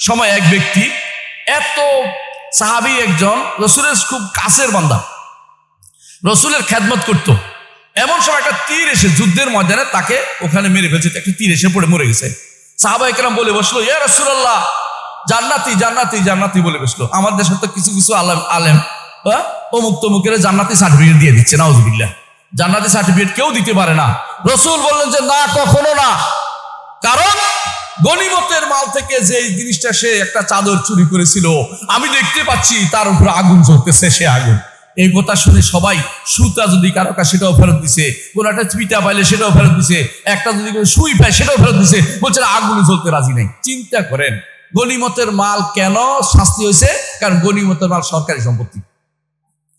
সময় এক ব্যক্তি এত সাহাবি একজন রসুলের খুব কাছের বান্দা। রসুলের খেদমত করত। এমন সময় একটা তীর এসে যুদ্ধের ময়দানে তাকে ওখানে মেরে ফেলছে। একটা তীর এসে পড়ে মরে গেছে। সাহাবা একরাম বলে বসল ইয়া রসুল্লাহ জান্নাতি জান্নাতি জান্নাতি বলে বসল। আমার দেশে তো কিছু কিছু আলেম আলেম হ্যাঁ, অমুক তমুকের জান্নাতি সার্টিফিকেট দিয়ে দিচ্ছে নাউজুবিল্লাহ। জান্নাতি সার্টিফিকেট কেউ দিতে পারে না। রসুল বললেন যে না কখনো না। কারণ গনিমতের মাল থেকে যে জিনিসটা সে একটা চাদর চুরি করেছিল, আমি দেখতে পাচ্ছি তার উপরে আগুন জ্বলতেছে, সে আগুন। এই কথা শুনে সবাই সুতা যদি কারও কাছে সেটাও ফেরত দিছে, কোন একটা চিটা পাইলে সেটাও ফেরত দিছে, একটা যদি সুই পায় সেটাও ফেরত দিছে, বলছে আগুনে জ্বলতে রাজি নাই। চিন্তা করেন গনিমতের মাল কেন শাস্তি হয়েছে? কারণ গনিমতের মাল সরকারি সম্পত্তি।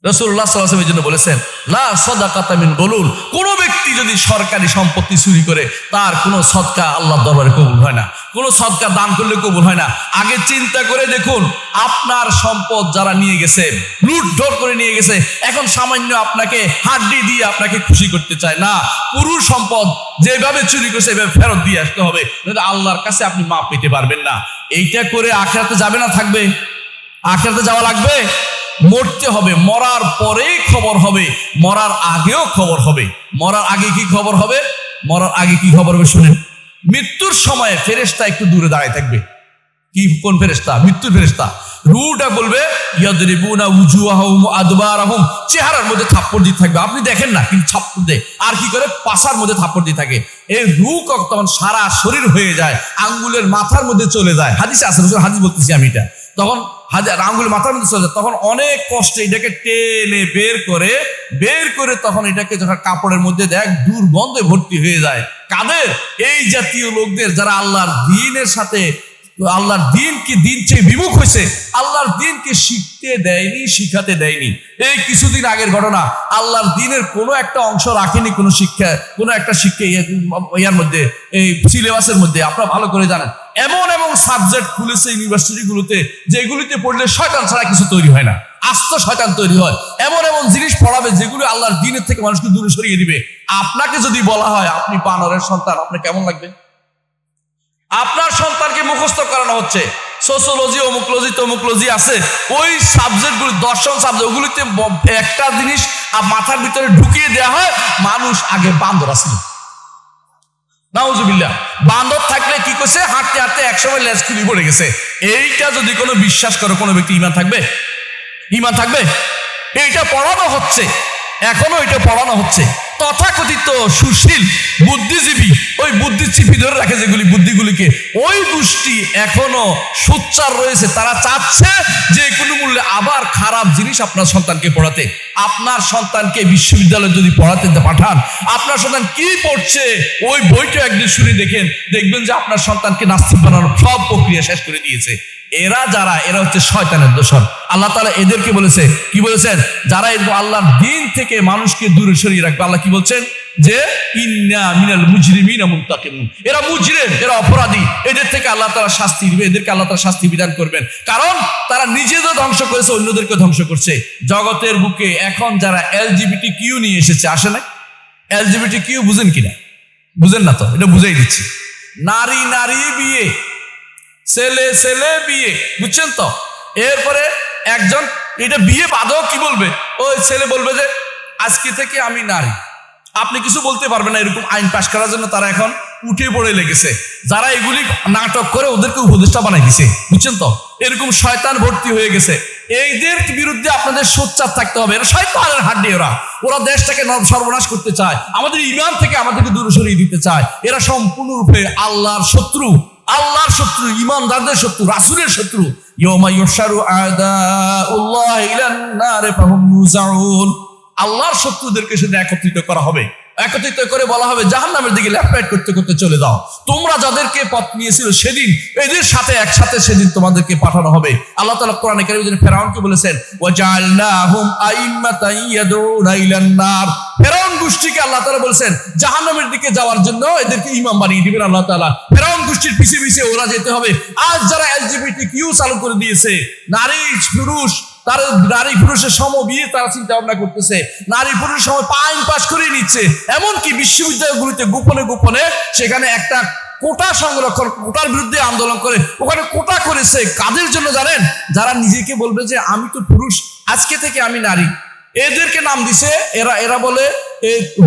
রসুল্লাহ সাল্লামের জন্য বলেছেন, লা সদাকাতামিন বলুন কোন ব্যক্তি যদি সরকারি সম্পত্তি চুরি করে, তার কোনো সদকা আল্লাহ দরবারে কবুল হয় না। কোনো সদকা দান করলে কবুল হয় না। আগে চিন্তা করে দেখুন, আপনার সম্পদ যারা নিয়ে গেছে লুটঢোর করে নিয়ে গেছে, এখন সামান্য আপনাকে হাড্ডি দিয়ে আপনাকে খুশি করতে চায় না। পুরুষ সম্পদ যেভাবে চুরি করছে, এভাবে ফেরত দিয়ে আসতে হবে। আল্লাহর কাছে আপনি মাপ পেতে পারবেন না। এইটা করে আখেরাতে যাবে না থাকবে? আখেরাতে যাওয়া লাগবে? মরতে হবে, মরার পরেই খবর হবে, মরার আগেও খবর হবে। মরার আগে কি খবর হবে? মরার আগে কি খবর হবে শুনেন। মৃত্যুর সময়ে ফেরেশতা একটু দূরে দাঁড়ায় থাকবে। কি, কোন ফেরেশতা? মৃত্যুর ফেরেশতা। রুটা বলবে, ইয়াদরিবুনা উজুহাহুম আদবারাহুম। চেহারার মধ্যে থাপ্পড় দিতে থাকবে। আপনি দেখেন না, কিন্তু থাপ্পড় দেয়। আর কি করে? পাশার মধ্যে থাপ্পড় দিয়ে থাকে। এই রু তখন সারা শরীর হয়ে যায়, আঙ্গুলের মাথার মধ্যে চলে যায়। হাদিস আছে রসুল হাদিস বলতেছি আমি এটা। তখন হাজার আঙ্গুল মাথার মধ্যে চলে তখন অনেক কষ্টে এটাকে টেনে বের করে বের করে তখন এটাকে যখন কাপড়ের মধ্যে দেখ দুর্গন্ধে ভর্তি হয়ে যায়। কাদের? এই জাতীয় লোকদের যারা আল্লাহর দিনের সাথে, আল্লাহর দিন কি দিন চেয়ে বিমুখ হয়েছে? আল্লাহর দিনকে শিখতে দেয়নি, শিখাতে দেয়নি? এই কিছুদিন আগের ঘটনা, আল্লাহর দিনের কোনো একটা অংশ রাখেনি কোনো শিক্ষা, কোনো একটা শিক্ষা ইয়ে- ইয়ার মধ্যে, এই সিলেবাসের মধ্যে, আপনারা ভালো করে জানেন। এমন এমন সাবজেক্ট খুলেছে ইউনিভার্সিটি গুলোতে যেগুলিতে পড়লে শয়তান ছাড়া কিছু তৈরি হয় না। আস্ত শয়তান তৈরি হয়। এমন এমন জিনিস পড়াবে যেগুলো আল্লাহর দিনের থেকে মানুষকে দূরে সরিয়ে দিবে। আপনাকে যদি বলা হয়, আপনি বানরের সন্তান আপনার কেমন লাগবে? আপনার সন্তানকে মুখস্থ করানো হচ্ছে। সোশ্যোলজি অমুকলজি, তমুকলজি আছে। ওই সাবজেক্টগুলো দর্শন সাবজেক্ট ওগুলিতে একটা জিনিস মাথার ভিতরে ঢুকিয়ে দেওয়া হয়, মানুষ আগে বান্দর আসছিল নাউজুবিল্লাহ। বান্দর থাকলে কি করছে? হাঁটতে হাঁটতে একসময় লেজ খুলি পড়ে গেছে। এইটা যদি কোনো বিশ্বাস করে, কোনো ব্যক্তি ইমান থাকবে? ইমান থাকবে? এইটা পড়ানো হচ্ছে। এখনও এটা পড়ানো হচ্ছে। তথাকথিত সুশীল, বুদ্ধিজীবী, ওই বুদ্ধিজীবী ধরে রাখে যেগুলি, বুদ্ধিগুলিকে। ওই গোষ্ঠী এখনও সোচ্চার রয়েছে। তারা চাচ্ছে যে কোনো মূল্যে আবার খারাপ জিনিস আপনার সন্তানকে পড়াতে। আপনার সন্তানকে বিশ্ববিদ্যালয়ে যদি পড়াতে পাঠান, আপনার সন্তান কি পড়ছে, ওই বইটা একদিন শুনে দেখেন, দেখবেন যে আপনার সন্তানকে নাস্তিক বানানোর সব প্রক্রিয়া শেষ করে দিয়েছে। এরা যারা, এরা হচ্ছে শয়তানের দোষর। আল্লাহ তালা এদেরকে বলেছে, কি বলেছেন? যারা এরকম আল্লাহর দিন থেকে মানুষকে দূরে সরিয়ে রাখবে, আল্লাহ কি বলছেন? যে ইন্না মিনাল মুজরিমিনা এরা মুজরিম, এরা অপরাধী। এদের থেকে আল্লাহ তাআলা শাস্তি দিবে, এদেরকে আল্লাহ তাআলা শাস্তি বিধান করবেন। কারণ তারা নিজেদের ধ্বংস করেছে, অন্যদেরকে ধ্বংস করছে। জগতের বুকে এখন যারা এলজিবিটি কিউ নিয়ে এসেছে, আসে না এলজিবিটি কিউ বুঝেন কিনা? বুঝেন না তো, এটা বুঝাই দিচ্ছি। নারী নারী বিয়ে। ছেলে ছেলে, বিয়ে, বুঝছেন তো? এরপরে একজন, এটা বিয়ে বাদক কি বলবে? ওই ছেলে বলবে যে, আজকে থেকে আমি নারী। আপনি কিছু বলতে পারবেন না এরকম আইন পাশ করার জন্য তারা এখন উঠে পড়ে লেগেছে। যারা এগুলি নাটক করে ওদেরকে উপদেষ্টা বানাই দিছে, বুঝছেন তো? এরকম শয়তান ভর্তি হয়ে গেছে। এইদের বিরুদ্ধে আপনাদের সোচ্চার থাকতে হবে। এরা শয়তানের হাড্ডি ওরা। ওরা দেশটাকে সর্বনাশ করতে চায়। আমাদের ইমান থেকে আমাদেরকে দূরে সরিয়ে দিতে চায়। এরা সম্পূর্ণরূপে আল্লাহর শত্রু। আল্লাহর শত্রু ইমানদারদের শত্রু রাসুলের শত্রু। আল্লাহর শত্রুদেরকে সেটা একত্রিত করা হবে। একত্রিত করে বলা হবে, জাহান্নামের দিকে ল্যাপটাইট করতে করতে চলে যাও। তোমরা যাদেরকে পথ নিয়েছিল সেদিন, এদের সাথে একসাথে সেদিন তোমাদেরকে পাঠানো হবে। আল্লাহ তাআলা কোরআনে কারিমে ফেরাউনকে বলেছেন ওয়াজআলনাহুম আইম্মাতান ইয়াদউনা ইলান ফেরাউন গোষ্ঠীকে আল্লাহ তাআলা বলেছেন, জাহান্নামের দিকে যাওয়ার জন্য এদেরকে ইমাম বানিয়ে দিবেন আল্লাহ তাআলা। ফেরাউন গোষ্ঠীর পিছে পিছে ওরা যেতে হবে। আজ যারা এলজিবিটি কিউ চালু করে দিয়েছে, নারী, পুরুষ তার নারী পুরুষের সম বিয়ে তারা চিন্তা ভাবনা করতেছে। নারী পুরুষ সম আইন পাশ করে নিচ্ছে। এমনকি বিশ্ববিদ্যালয়গুলিতে গোপনে গোপনে সেখানে একটা কোটা সংরক্ষণ, কোটার বিরুদ্ধে আন্দোলন করে, ওখানে কোটা করেছে। কাদের জন্য জানেন? যারা নিজেকে বলবে যে, আমি তো পুরুষ, আজকে থেকে আমি নারী। এদেরকে নাম দিছে, এরা এরা বলে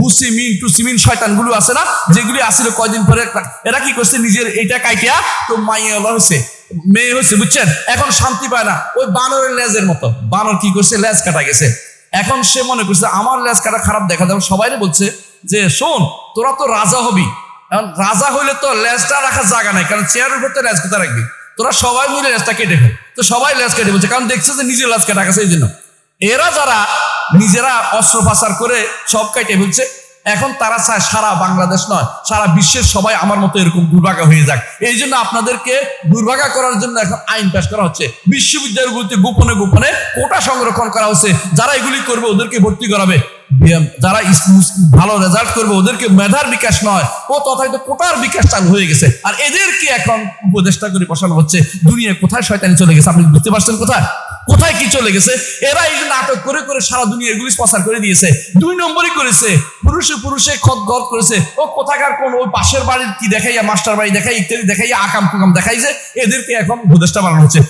হুসিমিন টুসিমিন শয়তানগুলো আছে না, যেগুলি আসলে কয়দিন পরে এরা কি করছে? নিজের এটা কাইটিয়া তো মাইয়া হয়েছে মেয়ে হয়েছে বুঝছেন? এখন শান্তি পায় না। ওই বানরের লেজের মতো। বানর কি করছে? লেজ কাটা গেছে। এখন সে মনে করছে, আমার লেজ কাটা খারাপ দেখা যাবে। সবাই বলছে যে, শোন, তোরা তো রাজা হবি। এখন রাজা হইলে তো লেজটা রাখার জায়গা নাই, কারণ চেয়ারের উপর তো লেজ কোথা রাখবি? তোরা সবাই মিলে লেজটা কেটে ফেল। তো সবাই লেজ কেটে বলছে, কারণ দেখছে যে নিজের লেজ কাটা গেছে, এই জন্য। এরা যারা নিজেরা অস্ত্র পাচার করে সব কেটে ফেলছে এখন তারা চায় সারা বাংলাদেশ নয়, সারা বিশ্বের সবাই আমার মতো এরকম দুর্ভাগা হয়ে যাক। এই জন্য আপনাদেরকে দুর্ভাগা করার জন্য এখন আইন পাশ করা হচ্ছে। বিশ্ববিদ্যালয়গুলিতে গোপনে গোপনে কোটা সংরক্ষণ করা হচ্ছে। যারা এগুলি করবে ওদেরকে ভর্তি করাবে। যারা ভালো রেজাল্ট করবে ওদেরকে মেধার বিকাশ নয়, ও তথায়িত কোটার বিকাশ চালু হয়ে গেছে। আর এদেরকে এখন উপদেষ্টা করে বসানো হচ্ছে। দুনিয়া কোথায় শয়তানি চলে গেছে, আপনি বুঝতে পারছেন কোথায়? কোথায় কি চলে গেছে? এরা এই নাটক করে করে সারা দুনিয়া এগুলি প্রচার করে দিয়েছে। দুই নম্বরই করেছে, পুরুষে পুরুষে খত গদ করেছে। ও কোথাকার কোন, ওই পাশের বাড়ির কি দেখাইয়া, মাস্টার বাড়ি দেখাই ইত্যাদি দেখাইয়া, আকাম কুকাম দেখাইছে, এদেরকে এখন উপদেষ্টা বানানো হচ্ছে।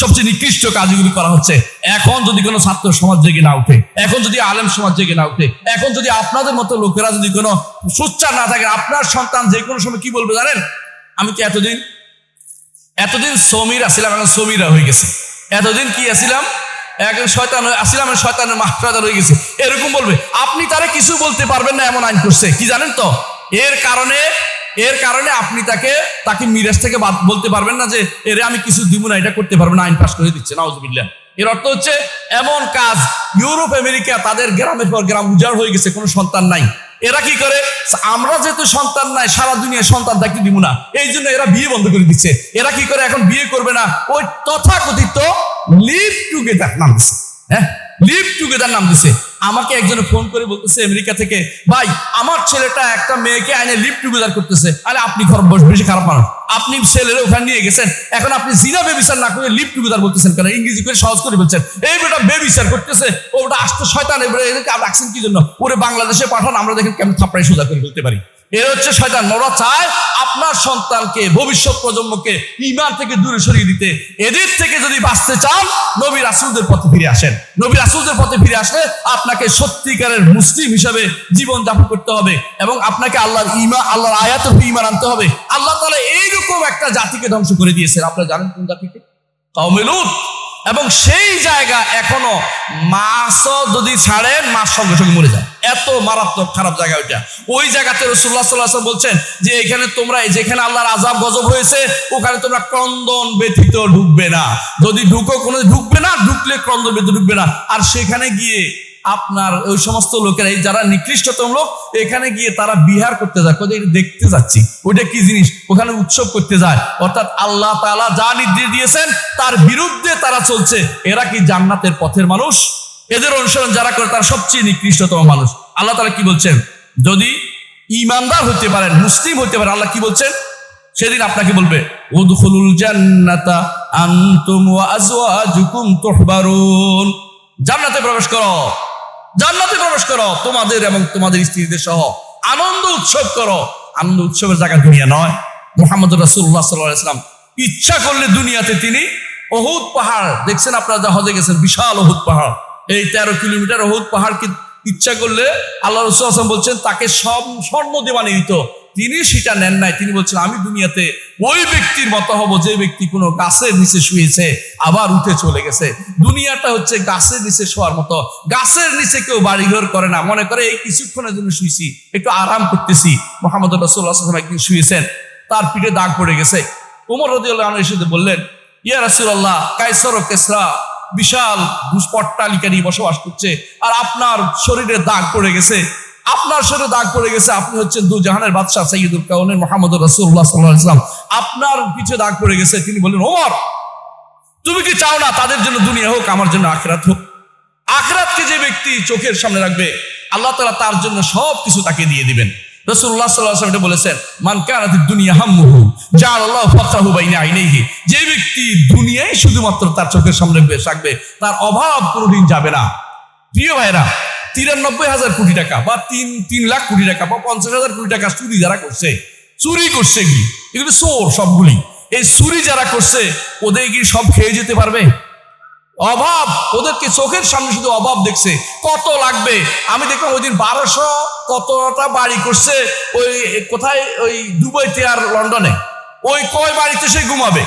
সবচেয়ে নিকৃষ্ট কাজগুলি করা হচ্ছে। এখন যদি কোনো ছাত্র সমাজ জেগে না উঠে, এখন যদি আলেম সমাজ জেগে না উঠে, এখন যদি আপনাদের মতো লোকেরা যদি কোনো সোচ্চার না থাকে, আপনার সন্তান যে কোনো সময় কি বলবে জানেন? আমি কি এতদিন এতদিন সমীর আসছিলাম এখন সমীরা হয়ে গেছে। এতদিন কি আসছিলাম এখন শয়তান এখন শয়তানের মা শয়তান হয়ে গেছে। এরকম বলবে। আপনি তারে কিছু বলতে পারবেন না এমন আইন করছে। কি জানেন তো? এর কারণে এর কারণে আপনি তাকে তাকে মিরাজ থেকে বলতে পারবেন না যে, এর আমি কিছু দিব না, এটা করতে পারবেন আইন পাস করে দিচ্ছে, নাউজবিল্লাহ। এর অর্থ হচ্ছে, এমন কাজ ইউরোপ, আমেরিকা, তাদের গ্রামের পর গ্রাম উজাড় হয়ে গেছে, কোনো সন্তান নাই। এরা কি করে? আমরা যেহেতু সন্তান নাই, সারা দুনিয়ায় সন্তান থাকতে দিব না। এই জন্য এরা বিয়ে বন্ধ করে দিচ্ছে। এরা কি করে? এখন বিয়ে করবে না। ওই তথাকথিত লিভ টুগেদার নাম হ্যাঁ? লিভ টুগেদার নাম দিছে। আমাকে একজন ফোন করে বলতেছে আমেরিকা থেকে, ভাই, আমার ছেলেটা একটা মেয়েকে আইনে লিভ টুগেদার করতেছে। আরে, আপনি খরচ বস, বেশি খারাপ মানুষ আপনি ছেলের ওখানে নিয়ে গেছেন। এখন আপনি জিনা বেবিচার না করে লিভ টুগেদার বলতেছেন কেন? ইংরেজি করে সহজ করে বলছেন। এই বেটা বেবিচার করতেছে। ওটা আসতে শয়তান এবারে রাখছেন কি জন্য? ওরে বাংলাদেশে পাঠান, আমরা দেখেন কেমন থাপড়াই সোজা করে বলতে পারি। এর হচ্ছে শয়তান। ওরা চায় আপনার সন্তানকে, ভবিষ্যৎ প্রজন্মকে ইমান থেকে দূরে সরিয়ে দিতে। এদের থেকে যদি বাঁচতে চান, নবী রাসুলদের পথে ফিরে আসেন। নবী রাসুলদের পথে ফিরে আসলে আপনাকে সত্যিকারের মুসলিম হিসাবে জীবন যাপন করতে হবে এবং আপনাকে আল্লাহর ইমা আল্লাহর আয়াত ইমান আনতে হবে। আল্লাহ তালা এইরকম একটা জাতিকে ধ্বংস করে দিয়েছেন। আপনারা জানেন কোন জাতিকে? কওমেলুত এবং সেই জায়গা এখনও মাছও যদি ছাড়েন মাছ সঙ্গে সঙ্গে মরে যায়। এত মারাত্মক খারাপ জায়গা ওইটা। ওই জায়গাতে রসুল্লাহ সাল্লাহ বলছেন যে এখানে তোমরা যেখানে আল্লাহর আজাব গজব হয়েছে ওখানে তোমরা ক্রন্দন ব্যতীত ঢুকবে না। যদি ঢুকো, কোনো ঢুকবে না, ঢুকলে ক্রন্দন ব্যতীত ঢুকবে না। আর সেখানে গিয়ে আপনার ওই সমস্ত লোকেরা, এই যারা নিকৃষ্টতম লোক, এখানে গিয়ে তারা বিহার করতে যায়। কোথায় দেখতে যাচ্ছি। ওইটা কি জিনিস? ওখানে উৎসব করতে যায়। অর্থাৎ আল্লাহ তাআলা যা নির্দেশ দিয়েছেন, তার বিরুদ্ধে তারা চলছে। এরা কি জান্নাতের পথের মানুষ? এদের অনুসরণ যারা করে, তারা সবচেয়ে নিকৃষ্টতম মানুষ। আল্লাহ তালা কি বলছেন? যদি ইমানদার হতে পারেন, মুসলিম হতে পারেন, আল্লাহ কি বলছেন? সেদিন আপনাকে বলবে জান্নাতে প্রবেশ করো। জান্নাতে প্রবেশ করো, তোমাদের এবং তোমাদের স্ত্রীদের সহ আনন্দ উৎসব করো। আনন্দ উৎসবের জায়গা দুনিয়া নয়। মোহাম্মদ রাসুল্লাহ সাল্লাহ ইসলাম ইচ্ছা করলে দুনিয়াতে তিনি অহুদ পাহাড়, দেখছেন আপনারা যা হজে গেছেন, বিশাল অহুদ পাহাড়। এই তেরো কিলোমিটার অহুদ পাহাড় কি ইচ্ছা করলে আল্লাহ রসুল আসলাম বলছেন, তাকে সব স্বর্ণ দেওয়া নিত তিনি সেটা নেন নাই, তিনি বলছেন, আমি দুনিয়াতে ওই ব্যক্তির মতো হব যে ব্যক্তি কোনো গাছের নিচে শুয়েছে, আবার উঠে চলে গেছে। দুনিয়াটা হচ্ছে গাছের নিচে শোয়ার মতো। গাছের নিচে কেউ বাড়িঘর করে না। মনে করে, এই কিছুক্ষণের জন্য শুয়েছি, একটু আরাম করতেছি। মোহাম্মদ রসুল্লাহ একদিন শুয়েছেন, তার পিঠে দাগ পড়ে গেছে। উমর রদিউল্লাহ এসে বললেন, ইয়া রাসূলুল্লাহ, কায়সর কেসরা বিশাল পট্টালিকা নিয়ে বসবাস করছে, আর আপনার শরীরে দাগ পড়ে গেছে। আপনার শরীরে দাগ পড়ে গেছে, আপনি হচ্ছেন দু জাহানের বাদশাহ সৈয়দুল কাউনের মোহাম্মদ রাসূলুল্লাহ সাল্লাল্লাহু আলাইহি ওয়াসাল্লাম। আপনার পিছে দাগ পড়ে গেছে, তিনি বললেন, ওমর, তুমি কি চাও না তাদের জন্য দুনিয়া হোক, আমার জন্য আখরাত হোক? আখরাতকে যে ব্যক্তি চোখের সামনে রাখবে, আল্লাহ তাআলা তার জন্য সব কিছু তাকে দিয়ে দিবেন। রসুল্লাহ সাল্লাহ এটা বলেছেন, মান কানাতি দুনিয়া হাম্মুহু জাআলাল্লাহু ফাকরাহু বাইনা আইনাইহি। যে ব্যক্তি দুনিয়ায় শুধুমাত্র তার চোখের সামনে রাখবে তার অভাব কোনোদিন যাবে না। প্রিয় ভাইরা তিরানব্বই হাজার কোটি টাকা বা তিন তিন লাখ কোটি টাকা বা পঞ্চাশ হাজার কোটি টাকা চুরি যারা করছে, চুরি করছে এগুলি এগুলি চোর সবগুলি। এই চুরি যারা করছে, ওদের কি সব খেয়ে যেতে পারবে? অভাব। ওদেরকে চোখের সামনে শুধু অভাব দেখছে। কত লাগবে? আমি দেখলাম ওই দিন বারোশো কতটা বাড়ি করছে ওই কোথায়? ওই দুবাইতে আর লন্ডনে। ওই কয় বাড়িতে সে ঘুমাবে?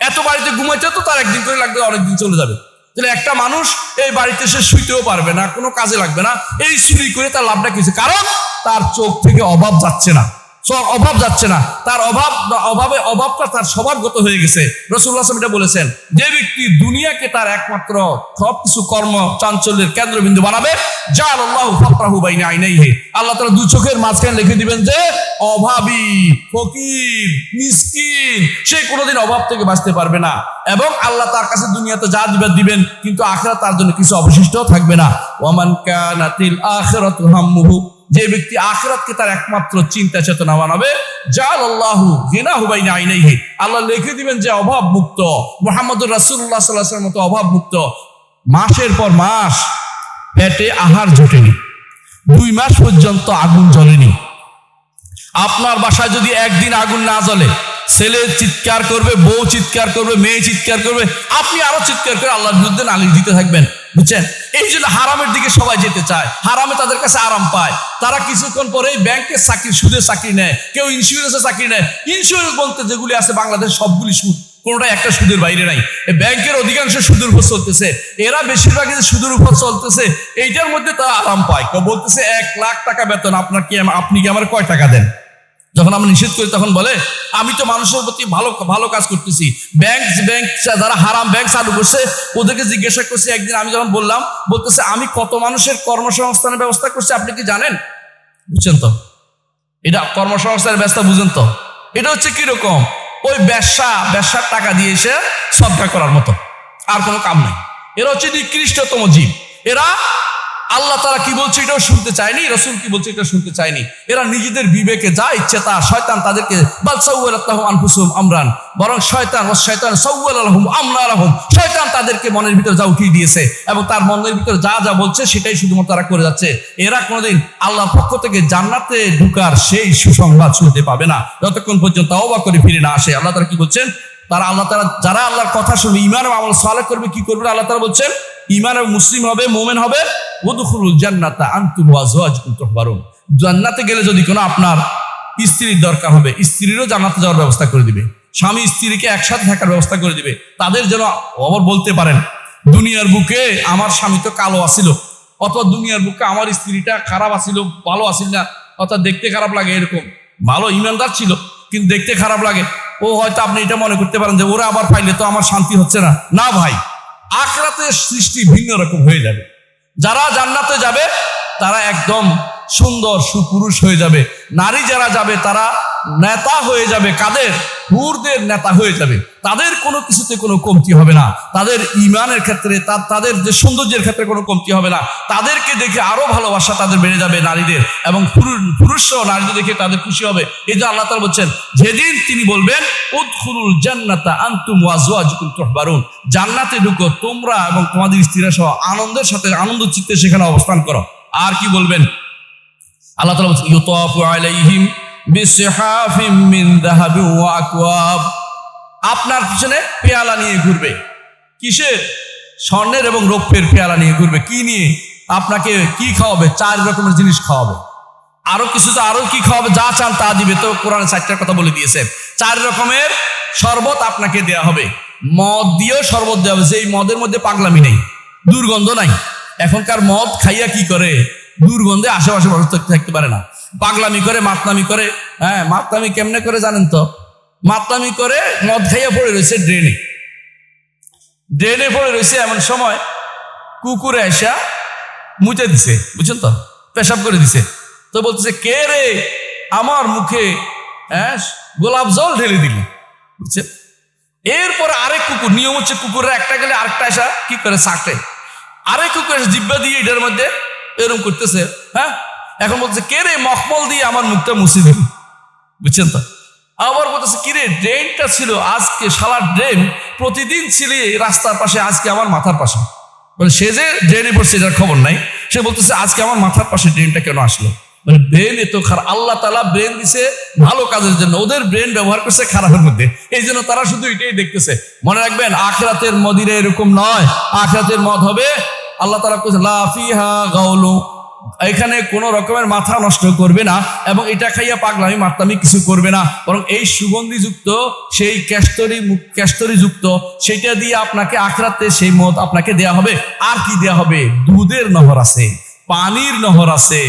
এত বাড়িতে ঘুমাইতে তো তার একদিন করে লাগবে, অনেকদিন চলে যাবে। একটা মানুষ এই বাড়িতে সে শুইতেও পারবে না, কোনো কাজে লাগবে না, এই চুরি করে তার লাভটা কিছু কারণ তার চোখ থেকে অভাব যাচ্ছে না। অভাব যাচ্ছে না। তার অভাব, অভাবে অভাবটা তার স্বভাবগত হয়ে গেছে। রসুল্লাহ এটা বলেছেন, যে ব্যক্তি দুনিয়াকে তার একমাত্র সবকিছু কর্ম চাঞ্চল্যের কেন্দ্রবিন্দু বানাবে যার আল্লাহ ফাকরাহু বাইনা আইনাইহি। আল্লাহ তাআলা দু চোখের মাঝখানে লিখে দিবেন যে, অভাবী, ফকির, মিসকিন, সে কোনোদিন অভাব থেকে বাঁচতে পারবে না। এবং আল্লাহ তার কাছে দুনিয়াতে যা দিবেন দিবেন, কিন্তু আখিরাত তার জন্য কিছু অবশিষ্ট থাকবে না। ওমান কানাতিল আখিরাতু হাম্মুহু যে ব্যক্তি আখরাতকে তার একমাত্র চিন্তা চেতনা বানাবে জাল আল্লাহু গিনা হুবাইনা আইনাইহি। আল্লাহ লিখে দিবেন যে অভাব মুক্ত মোহাম্মদুর সাল্লাল্লাহু মতো অভাব মুক্ত মাসের পর মাস পেটে আহার জোটেনি। দুই মাস পর্যন্ত আগুন জ্বলেনি। আপনার বাসায় যদি একদিন আগুন না জ্বলে, ছেলে চিৎকার করবে, বউ চিৎকার করবে, মেয়ে চিৎকার করবে, আপনি আরও চিৎকার করে আল্লাহর বিরুদ্ধে নালিশ দিতে থাকবেন। বুঝছেন? এই জন্য হারামের দিকে সবাই যেতে চায়। হারামে তাদের কাছে আরাম পায়। তারা কিছুক্ষণ পরেই ব্যাংকের চাকরি সুদের চাকরি নেয়। কেউ ইন্স্যুরেন্সের চাকরি নেয়। ইন্স্যুরেন্স বলতে যেগুলি আছে বাংলাদেশ সবগুলি সুদ। কোনোটা একটা সুদের বাইরে নাই। ব্যাংকের অধিকাংশ সুদের উপর চলতেছে। এরা বেশিরভাগ সুদের উপর চলতেছে, এইটার মধ্যে তারা আরাম পায়। বলতেছে, এক লাখ টাকা বেতন। আপনার কি, আপনি কি আমার কয় টাকা দেন? যখন আমরা নিষেধ করি, তখন বলে, আমি তো মানুষের প্রতি ভালো ভালো কাজ করতেছি। ব্যাংক ব্যাংক যারা হারাম ব্যাংক চালু করছে, ওদেরকে জিজ্ঞাসা করছি একদিন, আমি যখন বললাম, বলতেছে, আমি কত মানুষের কর্মসংস্থানের ব্যবস্থা করছি, আপনি কি জানেন? বুঝছেন তো? এটা কর্মসংস্থানের ব্যবস্থা, বুঝেন তো? এটা হচ্ছে কীরকম? ওই ব্যবসা, ব্যবসার টাকা দিয়ে এসে শ্রদ্ধা করার মতো। আর কোনো কাম নেই। এরা হচ্ছে নিকৃষ্টতম জীব। এরা আল্লাহ তারা কি বলছে এটাও শুনতে চায়নি, রসুল কি বলছে এটা শুনতে চায়নি। এরা নিজেদের বিবেকে যা ইচ্ছে তা শয়তান তাদেরকে আমরান, বরং শয়তান ও শয়তান সাউআল্লাহম আমরা আলহম শয়তান তাদেরকে মনের ভিতরে যা উঠিয়ে দিয়েছে এবং তার মনের ভিতরে যা যা বলছে সেটাই শুধুমাত্র তারা করে যাচ্ছে। এরা কোনোদিন আল্লাহর পক্ষ থেকে জান্নাতে ঢুকার সেই সুসংবাদ শুনতে পাবে না। যতক্ষণ পর্যন্ত অবাক করে ফিরে না আসে, আল্লাহ তারা কি বলছেন? তারা আল্লাহ তারা যারা আল্লাহর কথা শুনবে ইমান আমল সালে করবে, কি করবে? আল্লাহ তারা বলছেন ইমান মুসলিম হবে, মোমেন হবে জান্নাতা গেলে যদি কোনো আপনার স্ত্রীর দরকার হবে, স্ত্রীরও জান্নাতে যাওয়ার ব্যবস্থা করে দিবে। স্বামী স্ত্রীকে একসাথে থাকার ব্যবস্থা করে দিবে। তাদের যেন আবার বলতে পারেন, দুনিয়ার বুকে আমার স্বামী তো কালো আসিল অথবা দুনিয়ার বুকে আমার স্ত্রীটা খারাপ আসিল ভালো আসিল না, অর্থাৎ দেখতে খারাপ লাগে এরকম। ভালো ইমানদার ছিল, কিন্তু দেখতে খারাপ লাগে। ও হয়তো আপনি এটা মনে করতে পারেন যে, ওরা আবার পাইলে তো আমার শান্তি হচ্ছে না। না ভাই। আখরাতের সৃষ্টি ভিন্ন রকম হয়ে যাবে। যারা জান্নাতে যাবে, তারা একদম সুন্দর, সুপুরুষ হয়ে যাবে। নারী যারা যাবে, তারা নেতা হয়ে যাবে কাদের? হুরদের নেতা হয়ে যাবে। তাদের কোনো কিছুতে কোনো কমতি হবে না। তাদের ইমানের ক্ষেত্রে তাদের যে সৌন্দর্যের ক্ষেত্রে কোনো কমতি হবে না। তাদেরকে দেখে আরও ভালোবাসা তাদের বেড়ে যাবে নারীদের এবং পুরুষ- পুরুষরাও নারীদের দেখে তাদের খুশি হবে। এই যে আল্লাহ তাআলা বলছেন, যেদিন তিনি বলবেন, উদখুলুল জান্নাতা ওয়াজওয়াজুকুম তুহবারুন। জান্নাতে ঢুকো, তোমরা এবং তোমাদের স্ত্রীরা সহ আনন্দের সাথে, আনন্দ চিত্তে সেখানে অবস্থান করো। আর কি বলবেন? আল্লাহ তাআলা বলছেন আপনার পিছনে পেয়ালা নিয়ে ঘুরবে। কিসের? স্বর্ণের এবং রৌপ্যের পেয়ালা নিয়ে ঘুরবে। কি নিয়ে? আপনাকে কি খাওয়াবে? চার রকমের জিনিস খাওয়াবে। আরও কিছু তো আরও কি খাওয়াবে? যা চান তা দিবে। তো কোরআনে চারটার কথা বলে দিয়েছে। চার রকমের শরবত আপনাকে দেয়া হবে। মদ দিয়েও শরবত দেওয়া হবে। যেই মদের মধ্যে পাগলামি নেই, দুর্গন্ধ নাই। এখনকার মদ খাইয়া কি করে? দুর্গন্ধে আশেপাশে মানুষ থাকতে পারে না। পাগলামি করে, মাতলামি করে। হ্যাঁ মাতলামি কেমনে করে জানেন তো? মাতলামি করে মদ খাইয়া পড়ে রয়েছে ড্রেনে ড্রেনে পড়ে রয়েছে এমন সময় কুকুরে এসা মুছে দিছে, বুঝছেন তো? পেশাব করে দিছে। তো বলতেছে, কে রে? আমার মুখে হ্যাঁ গোলাপ জল ঢেলে দিলি। বুঝছেন? এরপর আরেক কুকুর, নিয়ম হচ্ছে কুকুরের একটা গেলে আরেকটা এসা কি করে চাটে আরেক কুকুর এসে জিব্বা দিয়ে এটার মধ্যে এরকম করতেছে হ্যাঁ এখন বলছে, কে রে মখমল দিয়ে আমার মুখটা মুছে দিলি বুঝছেন তো? আবার বলতেছে কিরে ড্রেনটা ছিল আজকে শালার ড্রেন প্রতিদিন ছিল রাস্তার পাশে, আজকে আমার মাথার পাশে। মানে সে যে ড্রেনে পড়ছে এটার খবর নাই। সে বলতেছে, আজকে আমার মাথার পাশে ড্রেনটা কেন আসলো? মানে ব্রেন এত খারাপ আল্লাহ তালা ব্রেন দিছে ভালো কাজের জন্য। ওদের ব্রেন ব্যবহার করছে খারাপের মধ্যে। এই জন্য তারা শুধু এটাই দেখতেছে। মনে রাখবেন, আখরাতের মদিরে এরকম নয়। আখরাতের মদ হবে, আল্লাহ তালা করছে লাফিহা গাউলু এখানে কোনো রকমের মাথা নষ্ট করবে না এবং এটা খাইয়া পাগলামি মারতামি কিছু করবে না। বরং এই সুগন্ধি যুক্ত সেই ক্যাস্তরি ক্যাস্তরি যুক্ত সেটা দিয়ে আপনাকে আখরাতে সেই মদ আপনাকে দেয়া হবে। আর কি দেয়া হবে? দুধের নহর আছে, পানির নহর আছে।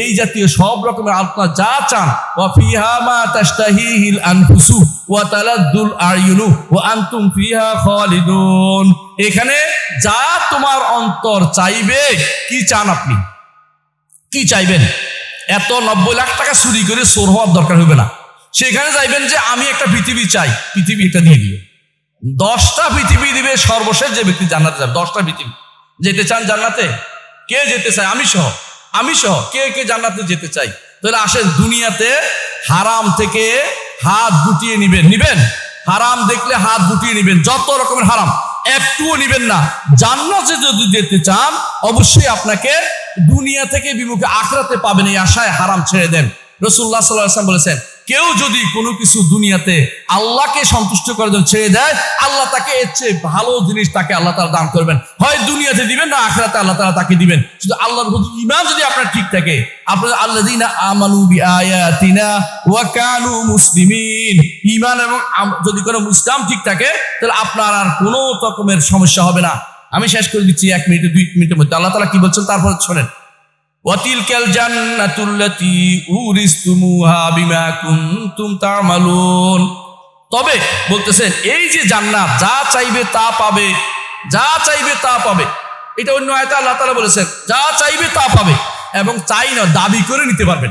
এই জাতীয় সব রকমের আপনার যা চান। ফিহা আনফুসু ওয়া এখানে যা তোমার অন্তর চাইবে, কি চান আপনি? কি চাইবেন? এত নব্বই লাখ টাকা চুরি করে চোর হওয়ার দরকার হবে না। সেখানে চাইবেন যে আমি একটা পৃথিবী চাই, পৃথিবী এটা দিয়ে দিবে। দশটা পৃথিবী দিবে সর্বশেষ যে ব্যক্তি জান্নাতে যাবে, দশটা পৃথিবী। যেতে চান জান্নাতে? কে যেতে চায়? আমি সহ। আমি সহ। কে কে জান্নাতে যেতে চাই? তাহলে আসেন, দুনিয়াতে হারাম থেকে হাত গুটিয়ে নিবেন। নিবেন? হারাম দেখলে হাত গুটিয়ে নিবেন। যত রকমের হারাম, একটুও নিবেন না। জান্নাতে যদি যেতে চান, অবশ্যই আপনাকে দুনিয়া থেকে বিমুখে আখরাতে পাবেন এই আশায় হারাম ছেড়ে দেন। রসুল্লাহ সাল্লাম বলেছেন, কেউ যদি কোনো কিছু দুনিয়াতে আল্লাহকে সন্তুষ্ট করার জন্য ছেড়ে দেয়, আল্লাহ তাকে এর চেয়ে ভালো জিনিস তাকে আল্লাহ তালা দান করবেন। হয় দুনিয়াতে দিবেন না আখরাতে আল্লাহ তালা তাকে দিবেন। শুধু আল্লাহর ইমান যদি আপনার ঠিক থাকে, আপনার আল্লাহ আমানু মুসলিমিন। ইমান এবং যদি কোনো মুসলাম ঠিক থাকে, তাহলে আপনার আর কোনো রকমের সমস্যা হবে না। আমি শেষ করে দিচ্ছি এক মিনিটে, দুই মিনিটের মধ্যে। আল্লাহ তালা কি বলছেন? তারপর শোনেন। ওয়াতিলকাল জান্নাতুল্লাতি উরিস্তুমুহা বিমা কুনতুম তা'মালুন। তবে বলতেছেন, এই যে জান্নাত, যা চাইবে তা পাবে, যা চাইবে তা পাবে। এটা অন্য আয়তা আল্লাহ তাআলা বলেছেন, যা চাইবে তা পাবে এবং চাই না, দাবি করে নিতে পারবেন।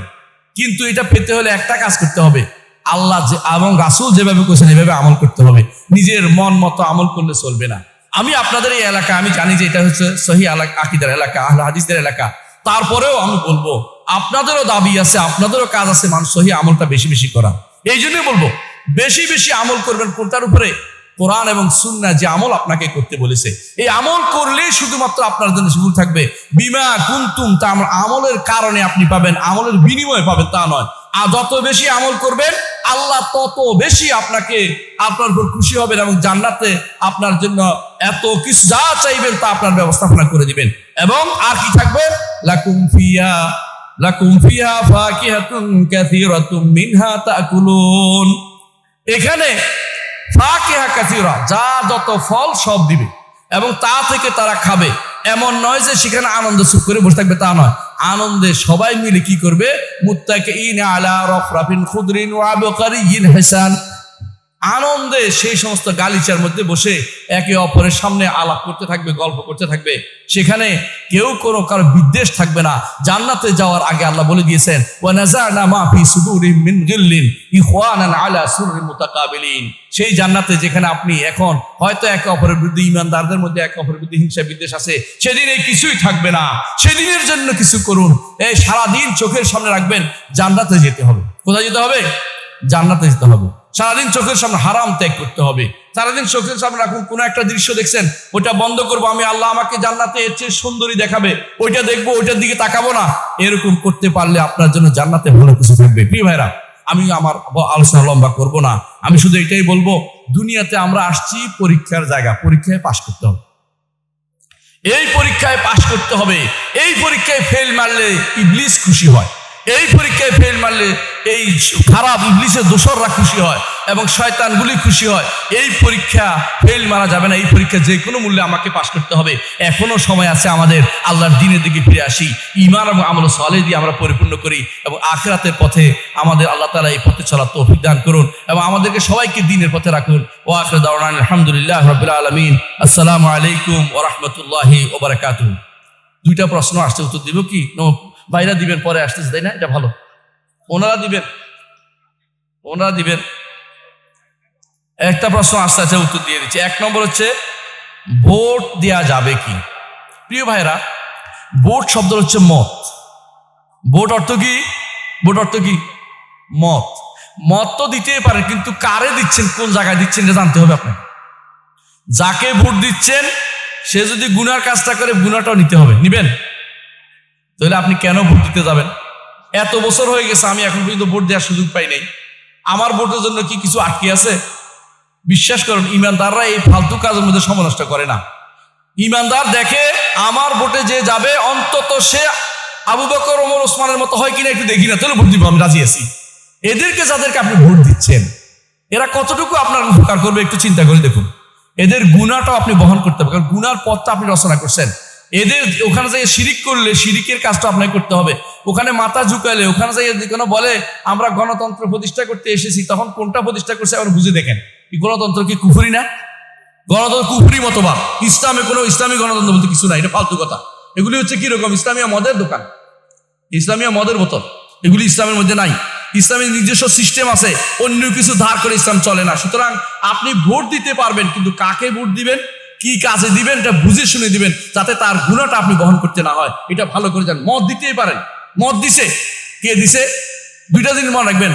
কিন্তু এটা পেতে হলে একটা কাজ করতে হবে। আল্লাহ যে এবং রাসূল যেভাবে করেছেন, এভাবে আমল করতে হবে। নিজের মন মতো আমল করলে চলবে না। আমি আপনাদের এই এলাকা, আমি জানি যে এটা হচ্ছে সহি আকিদার এলাকা, আহলে হাদিসদের এলাকা। তারপরেও আমি বলব, আপনাদেরও দাবি আছে, আপনাদেরও কাজ আছে মানুষ সহি আমলটা বেশি বেশি করা। এই জন্যই বলব, বেশি বেশি আমল করবেন কোনটার উপরে? কোরআন এবং সুন্না যে আমল আপনাকে করতে বলেছে। এই আমল করলেই শুধুমাত্র আপনার জন্য সুযোগ থাকবে। বিমা কুন্তুম, তা আমলের কারণে আপনি পাবেন, আমলের বিনিময়ে পাবেন, তা নয়। আর যত বেশি আমল করবেন আল্লাহ তত বেশি আপনাকে আপনার উপর খুশি হবেন এবং জান্নাতে আপনার জন্য এত কিছু যা চাইবেন তা আপনার ব্যবস্থাপনা করে দিবেন। এবং আর কি থাকবে? লাকুম ফিয়া লাকুম ফিহা ফাকিহাতুন কাসীরাতুম মিনহা তাকুলুন। এখানে ফাকিহা, কাসীরা, যা যত ফল সব দিবে এবং তা থেকে তারা খাবে। এমন নয় যে সেখানে আনন্দ সুখ করে বসে থাকবে তা নয়। আনন্দে সবাই মিলে কি করবে? মুত্তাকে ইন আলা রফরাফিন খুদরিন ওয়াবকারিয়িন হাসান। আনন্দে সেই সমস্ত গালিচার মধ্যে বসে একে অপরের সামনে আলাপ করতে থাকবে, গল্প করতে থাকবে। সেখানে কেউ কোনো কারও বিদ্বেষ থাকবে না। জান্নাতে যাওয়ার আগে আল্লাহ বলে দিয়েছেন সেই জান্নাতে যেখানে আপনি এখন হয়তো একে অপরের বিরুদ্ধে ইমানদারদের মধ্যে, একে অপরের বিরুদ্ধে হিংসা, বিদ্বেষ আছে। সেদিন এই কিছুই থাকবে না। সেদিনের জন্য কিছু করুন। এই সারাদিন চোখের সামনে রাখবেন, জান্নাতে যেতে হবে। কোথায় যেতে হবে? জান্নাতে যেতে হবে। সারাদিন চোখের সামনে হারাম ত্যাগ করতে হবে। সারাদিন চোখের সামনে রাখুন, কোনো একটা দৃশ্য দেখছেন ওটা বন্ধ করব, আমি আল্লাহ আমাকে জান্নাতে এর চেয়ে সুন্দরী দেখাবে, ওইটা দেখব, ওইটার দিকে তাকাবো না। এরকম করতে পারলে আপনার জন্য জান্নাতে ভালো কিছু থাকবে। প্রিয় ভাইরা, আমি আমার আলোচনা লম্বা করব না। আমি শুধু এটাই বলব, দুনিয়াতে আমরা আসছি পরীক্ষার জায়গা, পরীক্ষায় পাশ করতে হবে। এই পরীক্ষায় পাশ করতে হবে, এই পরীক্ষায় ফেল মারলে ইবলিস খুশি হয়। এই পরীক্ষায় ফেল মারলে এই খারাপ ইবলিসের দোসররা খুশি হয় এবং শয়তানগুলি খুশি হয়। এই পরীক্ষা ফেল মারা যাবে না। এই পরীক্ষা যে কোনো মূল্যে আমাকে পাশ করতে হবে। এখনও সময় আছে আমাদের আল্লাহর দিনের দিকে ফিরে আসি। ইমান এবং আমল সলে দিয়ে আমরা পরিপূর্ণ করি এবং আখরাতের পথে আমাদের আল্লাহ তালা এই পথে চলার তৌফিক দান করুন এবং আমাদেরকে সবাইকে দিনের পথে রাখুন। ও আখর আলহামদুলিল্লাহ রবিল আলমিন। আসসালামু আলাইকুম ও রহমতুল্লাহি ওবরাকাতু দুইটা প্রশ্ন আসছে, উত্তর দিব কি? ভাইরা দিবেন, পরে আসতেছে, তাই না? এটা ভালো। ওনারা দিবেন ওনারা দিবেন। একটা প্রশ্ন আস্তে আস্তে উত্তর দিয়ে দিচ্ছি। এক নম্বর হচ্ছে, ভোট দেয়া যাবে কি? প্রিয় ভাইরা, ভোট শব্দ হচ্ছে মত। ভোট অর্থ কি? ভোট অর্থ কি? মত। মত তো দিতেই পারেন, কিন্তু কারে দিচ্ছেন, কোন জায়গায় দিচ্ছেন, এটা জানতে হবে আপনাকে। যাকে ভোট দিচ্ছেন, সে যদি গুনার কাজটা করে, গুনাটাও নিতে হবে। নিবেন? তাহলে আপনি কেন ভোট দিতে যাবেন? এত বছর হয়ে গেছে, আমি এখন পর্যন্ত ভোট দেওয়ার সুযোগ পাই নাই। আমার ভোটের জন্য কি কিছু আটকে আছে? বিশ্বাস করুন, ইমানদাররা এই ফালতু কাজের মধ্যে সময় নষ্ট করে না। ইমানদার দেখে আমার ভোটে যে যাবে, অন্তত সে আবু বকর, ওমর, ওসমানের মতো হয় কিনা একটু দেখি না, তাহলে ভোট দিব, আমি রাজি আছি। এদেরকে যাদেরকে আপনি ভোট দিচ্ছেন, এরা কতটুকু আপনার উপকার করবে একটু চিন্তা করে দেখুন। এদের গুণাটাও আপনি বহন করতে হবে কারণ গুনার পথটা আপনি রচনা করছেন। এদের ওখানে যাই শিরিক করলে শিরিকের কাজটা আপনাকে করতে হবে। ওখানে মাথা ঝুঁকালে, ওখানে যাই কোনো বলে, আমরা গণতন্ত্র প্রতিষ্ঠা করতে এসেছি, তখন কোনটা প্রতিষ্ঠা করছে আবার বুঝে দেখেন। গণতন্ত্র কি কুফুরি না? গণতন্ত্র কুফুরি মতবাদ। ইসলামে কোনো ইসলামী গণতন্ত্র বলতে কিছু নাই, এটা ফালতু কথা। এগুলি হচ্ছে কীরকম? ইসলামিয়া মদের দোকান। ইসলামিয়া মদের বোতল। এগুলি ইসলামের মধ্যে নাই। ইসলামের নিজস্ব সিস্টেম আছে, অন্য কিছু ধার করে ইসলাম চলে না। সুতরাং আপনি ভোট দিতে পারবেন, কিন্তু কাকে ভোট দিবেন? কি কাজে দিবেন এটা বুঝে শুনে দিবেন, যাতে তার গুণাটা আপনি বহন করতে না হয়। এটা ভালো করে যান মদ দিতেই পারেন মদ দিছে। কে দিছে? দুইটা জিনিস মনে রাখবেন।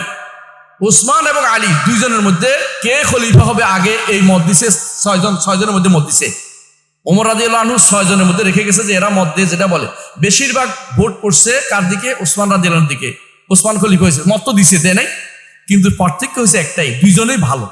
ওসমান এবং আলী দুইজনের মধ্যে কে খলিফা হবে আগে? এই মদ দিছে, ছয়জন, ছয়জনের মধ্যে মদ দিছে। ওমর রাজি আনহু ছয় জনের মধ্যে রেখে গেছে যে এরা মদ দিয়ে যেটা বলে। বেশিরভাগ ভোট পড়ছে কার দিকে? ওসমান রাজি আলহর দিকে। ওসমান খলিফা হয়েছে। মদ তো দিছে, দেয় নাই। কিন্তু পার্থক্য হয়েছে একটাই, দুইজনেই ভালো।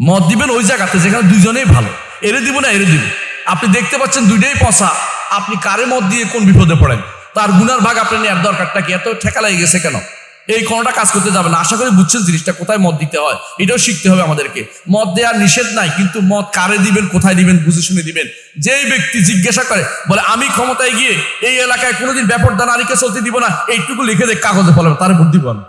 মদ দিবেন ওই জায়গাতে যেখানে দুইজনেই ভালো। এরে দিব না এরে দিব। আপনি দেখতে পাচ্ছেন দুইটাই পচা। আপনি কারে মদ দিয়ে কোন বিপদে পড়েন? তার গুনার ভাগ আপনি নেওয়ার দরকারটা কি এত ঠেকা লেগে গেছে কেন? এই কোনোটা কাজ করতে যাবে না। আশা করি বুঝছেন জিনিসটা, কোথায় মদ দিতে হয়? এটাও শিখতে হবে আমাদেরকে। মদ দেওয়ার নিষেধ নাই, কিন্তু মদ কারে দিবেন, কোথায় দিবেন, বুঝে শুনে দিবেন। যেই ব্যক্তি জিজ্ঞাসা করে, বলে, আমি ক্ষমতায় গিয়ে এই এলাকায় কোনোদিন ব্যাপারটা নারীকে চলতে দিব না। এইটুকু লিখে দেখ, কাগজে ফলে তার ভোট দিব আমি।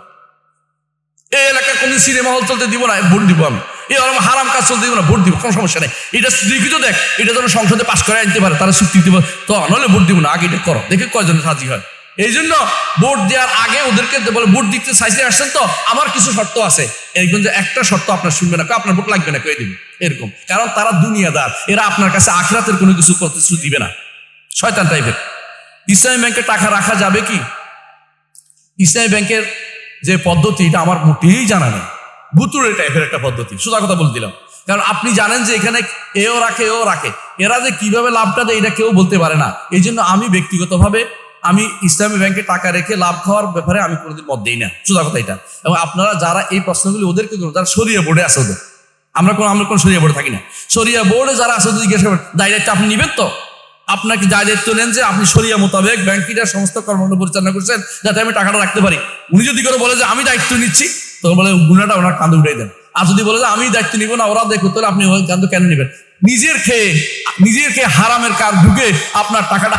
এই এলাকায় কোনো সিনেমা হল চলতে দিব না, ভোট দিব আমি। এই ওরকম হারাম কাজ চলতে দিব না, ভোট দিব, কোনো সমস্যা নেই। এটা লিখিত দেখ, এটা যেন সংসদে পাশ করে আনতে পারে, তারা স্বীকৃতি দিব। তো নাহলে ভোট দিব না, আগে এটা করো, দেখে কয়জন রাজি হয়। এই জন্য ভোট দেওয়ার আগে ওদেরকে বলে, ভোট দিতে চাইতে আসছেন তো? আমার কিছু শর্ত আছে। এরকম যে একটা শর্ত আপনার শুনবে না আপনার ভোট লাগবে না কেউ দিবে। এরকম। কারণ তারা দুনিয়াদার, এরা আপনার কাছে আখরাতের কোনো কিছু প্রতিশ্রুতি দিবে না। শয়তান টাইপের ইসলামী ব্যাংকে টাকা রাখা যাবে কি? ইসলামী ব্যাংকের যে পদ্ধতি, এটা আমার মোটেই জানা নেই। ভুতুরে টাইপের একটা পদ্ধতি। সোজা কথা বলে দিলাম। কারণ আপনি জানেন যে এখানে এও রাখে এও রাখে। এরা যে কীভাবে লাভটা দেয় এটা কেউ বলতে পারে না। এই জন্য আমি ব্যক্তিগতভাবে আমি ইসলামী ব্যাংকে টাকা রেখে লাভ খাওয়ার ব্যাপারে আমি কোনোদিন মত দিই না। সোজা কথা এটা। এবং আপনারা যারা এই প্রশ্নগুলি ওদেরকে যারা সরিয়ে বোর্ডে আছে ওদের। আমরা কোনো আমরা কোনো সরিয়া বোর্ডে থাকি না। সরিয়া বোর্ডে যারা আছে ওদের জিজ্ঞাসা করেন দায়িত্ব আপনি নেবেন তো? আপনাকে যা দায়িত্ব নেন যে আপনি সরিয়া মোতাবেক ব্যাংকিটার সমস্ত কর্মকাণ্ড পরিচালনা করছেন যাতে আমি টাকাটা রাখতে পারি? উনি যদি করে বলে যে, আমি দায়িত্ব নিচ্ছি। তখন বলে গুণাটা ওনার কাঁদে উঠাই দেন। আর যদি বলে যে আমি দায়িত্ব নিব না ওরা দেখো তাহলে আপনি কান্দ কেন নেবেন? নিজের খেয়ে নিজের খেয়ে হারামের কার ঢুকে আপনার টাকাটা